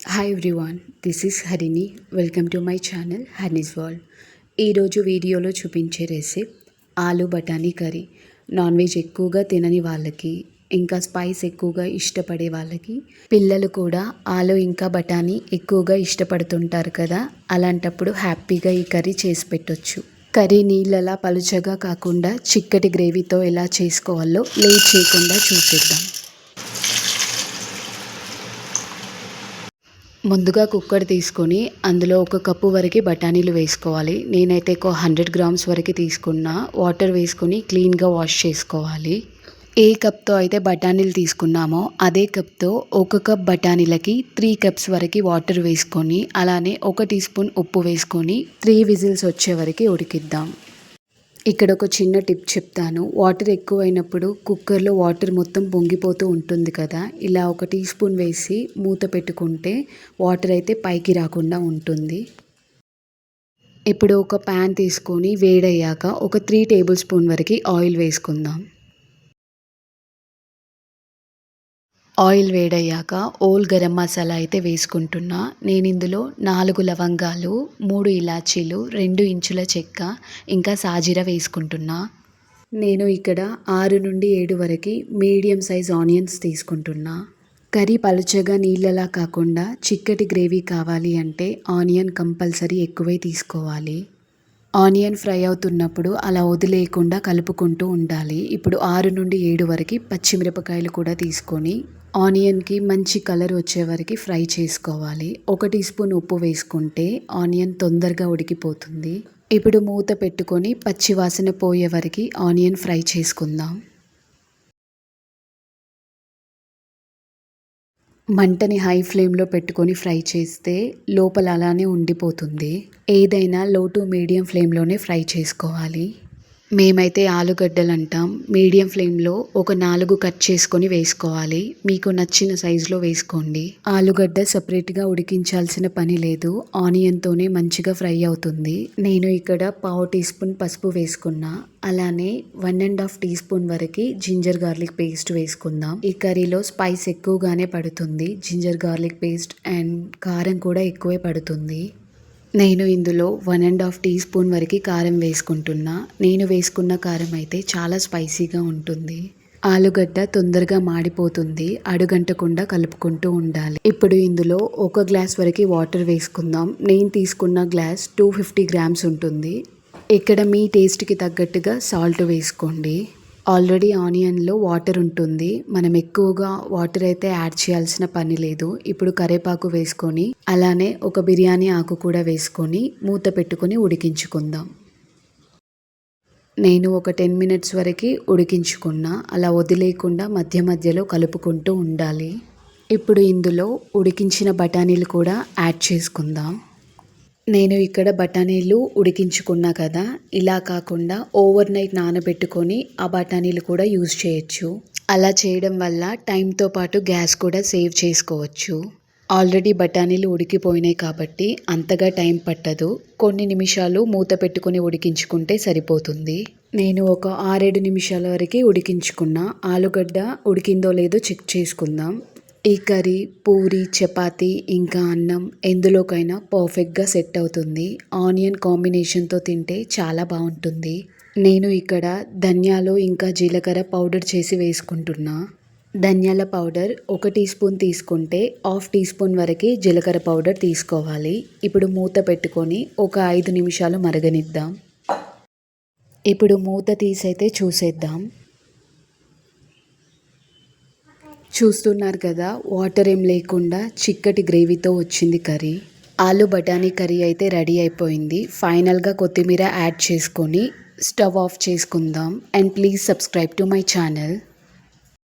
Hi everyone this is Harini welcome to my channel Harini's world ఈరోజు వీడియోలో చూపించే రెసిప్ ఆలు బఠానీ కర్రీ. నాన్ వెజ్ ఎక్కువగా తినని వాళ్ళకి ఇంకా స్పైస్ ఎక్కువగా ఇష్టపడే వాళ్ళకి పిల్లలు కూడా ఆలు ఇంకా బఠానీ ఎక్కువగా ఇష్టపడుతుంటారు కదా అలాంటప్పుడు హ్యాపీగా ఈ కర్రీ చేసి పెట్టొచ్చు. కర్రీ నీళ్ళలా పలుచగా కాకుండా చిక్కటి గ్రేవీతో ఎలా చేసుకోవాలో లేట్ చేయకుండా చూసేద్దాం. ముందుగా కుక్కర్ తీసుకొని అందులో ఒక కప్పు వరకు బఠానీలు వేసుకోవాలి. నేనైతే ఒక హండ్రెడ్ గ్రామ్స్ వరకు తీసుకున్న. వాటర్ వేసుకొని క్లీన్గా వాష్ చేసుకోవాలి. ఏ కప్తో అయితే బఠానీలు తీసుకున్నామో అదే కప్తో ఒక కప్ బఠానీలకి త్రీ కప్స్ వరకు వాటర్ వేసుకొని అలానే ఒక టీ స్పూన్ ఉప్పు వేసుకొని త్రీ విజిల్స్ వచ్చే వరకు ఉడికిద్దాం. ఇక్కడ ఒక చిన్న టిప్ చెప్తాను. వాటర్ ఎక్కువైనప్పుడు కుక్కర్లో వాటర్ మొత్తం పొంగిపోతూ ఉంటుంది కదా. ఇలా ఒక టీ స్పూన్ వేసి మూత పెట్టుకుంటే వాటర్ అయితే పైకి రాకుండా ఉంటుంది. ఇప్పుడు ఒక ప్యాన్ తీసుకొని వేడయ్యాక ఒక త్రీ టేబుల్ స్పూన్ వరకు ఆయిల్ వేసుకుందాం. ఆయిల్ వేడయ్యాక ఓల్ గరం మసాలా అయితే వేసుకుంటున్నా. నేను ఇందులో నాలుగు లవంగాలు మూడు ఇలాచీలు రెండు ఇంచుల చెక్క ఇంకా సాజీర వేసుకుంటున్నా. నేను ఇక్కడ ఆరు నుండి ఏడు వరకు మీడియం సైజ్ ఆనియన్స్ తీసుకుంటున్నా. కర్రీ పలుచగా నీళ్ళలా కాకుండా చిక్కటి గ్రేవీ కావాలి అంటే ఆనియన్ కంపల్సరీ ఎక్కువే తీసుకోవాలి. ఆనియన్ ఫ్రై అవుతున్నప్పుడు అలా వదిలేయకుండా కలుపుకుంటూ ఉండాలి. ఇప్పుడు ఆరు నుండి ఏడు వరకు పచ్చిమిరపకాయలు కూడా తీసుకొని ఆనియన్కి మంచి కలర్ వచ్చే వరకు ఫ్రై చేసుకోవాలి. ఒక టీ స్పూన్ ఉప్పు వేసుకుంటే ఆనియన్ తొందరగా ఉడికిపోతుంది. ఇప్పుడు మూత పెట్టుకొని పచ్చి వాసన పోయే వరకు ఆనియన్ ఫ్రై చేసుకుందాం. మంటని హై ఫ్లేమ్లో పెట్టుకొని ఫ్రై చేస్తే లోపల అలానే ఉండిపోతుంది. ఏదైనా లో టు మీడియం ఫ్లేమ్లోనే ఫ్రై చేసుకోవాలి. మేమైతే ఆలుగడ్డలు అంటాం మీడియం ఫ్లేమ్లో ఒక నాలుగు కట్ చేసుకొని వేసుకోవాలి. మీకు నచ్చిన సైజులో వేసుకోండి. ఆలుగడ్డ సపరేట్గా ఉడికించాల్సిన పని లేదు. ఆనియన్తోనే మంచిగా ఫ్రై అవుతుంది. నేను ఇక్కడ పావు టీ స్పూన్ పసుపు వేసుకున్నా. అలానే one and half teaspoon వరకు జింజర్ గార్లిక్ పేస్ట్ వేసుకుందాం. ఈ కర్రీలో స్పైస్ ఎక్కువగానే పడుతుంది. జింజర్ గార్లిక్ పేస్ట్ అండ్ కారం కూడా ఎక్కువే పడుతుంది. నేను ఇందులో one and half teaspoon వరకు కారం వేసుకుంటున్నా. నేను వేసుకున్న కారం అయితే చాలా స్పైసీగా ఉంటుంది. ఆలుగడ్డ తొందరగా మాడిపోతుంది. అడుగంటకుండా కలుపుకుంటూ ఉండాలి. ఇప్పుడు ఇందులో ఒక గ్లాస్ వరకు వాటర్ వేసుకుందాం. నేను తీసుకున్న గ్లాస్ టూ ఫిఫ్టీ గ్రామ్స్ ఉంటుంది. ఇక్కడ మీ టేస్ట్కి తగ్గట్టుగా సాల్ట్ వేసుకోండి. ఆల్రెడీ ఆనియన్లో వాటర్ ఉంటుంది. మనం ఎక్కువగా వాటర్ అయితే యాడ్ చేయాల్సిన పని లేదు. ఇప్పుడు కరేపాకు వేసుకొని అలానే ఒక బిర్యానీ ఆకు కూడా వేసుకొని మూత పెట్టుకొని ఉడికించుకుందాం. నేను ఒక టెన్ మినిట్స్ వరకు ఉడికించుకున్నా. అలా వదిలేయకుండా మధ్య మధ్యలో కలుపుకుంటూ ఉండాలి. ఇప్పుడు ఇందులో ఉడికించిన బఠానీలు కూడా యాడ్ చేసుకుందాం. నేను ఇక్కడ బఠానీలు ఉడికించుకున్నా కదా ఇలా కాకుండా ఓవర్ నైట్ నానబెట్టుకొని ఆ బఠానీలు కూడా యూజ్ చేయొచ్చు. అలా చేయడం వల్ల టైంతో పాటు గ్యాస్ కూడా సేవ్ చేసుకోవచ్చు. ఆల్రెడీ బఠానీలు ఉడికిపోయినాయి కాబట్టి అంతగా టైం పట్టదు. కొన్ని నిమిషాలు మూత పెట్టుకొని ఉడికించుకుంటే సరిపోతుంది. నేను ఒక ఆరేడు నిమిషాల వరకు ఉడికించుకున్న. ఆలుగడ్డ ఉడికిందో లేదో చెక్ చేసుకుందాం. ఈ కర్రీ పూరి చపాతి ఇంకా అన్నం ఎందులోకైనా పర్ఫెక్ట్గా సెట్ అవుతుంది. ఆనియన్ కాంబినేషన్తో తింటే చాలా బాగుంటుంది. నేను ఇక్కడ ధనియాలు ఇంకా జీలకర్ర పౌడర్ చేసి వేసుకుంటున్నా. ధనియాల పౌడర్ ఒక టీ స్పూన్ తీసుకుంటే హాఫ్ టీ స్పూన్ వరకు జీలకర్ర పౌడర్ తీసుకోవాలి. ఇప్పుడు మూత పెట్టుకొని ఒక ఐదు నిమిషాలు మరగనిద్దాం. ఇప్పుడు మూత తీసైతే చూసేద్దాం. చూస్తున్నారు కదా వాటర్ ఏం లేకుండా చిక్కటి గ్రేవీతో వచ్చింది కర్రీ. ఆలు బఠానీ కర్రీ అయితే రెడీ అయిపోయింది. ఫైనల్గా కొత్తిమీర యాడ్ చేసుకొని స్టవ్ ఆఫ్ చేసుకుందాం. And please subscribe to my channel.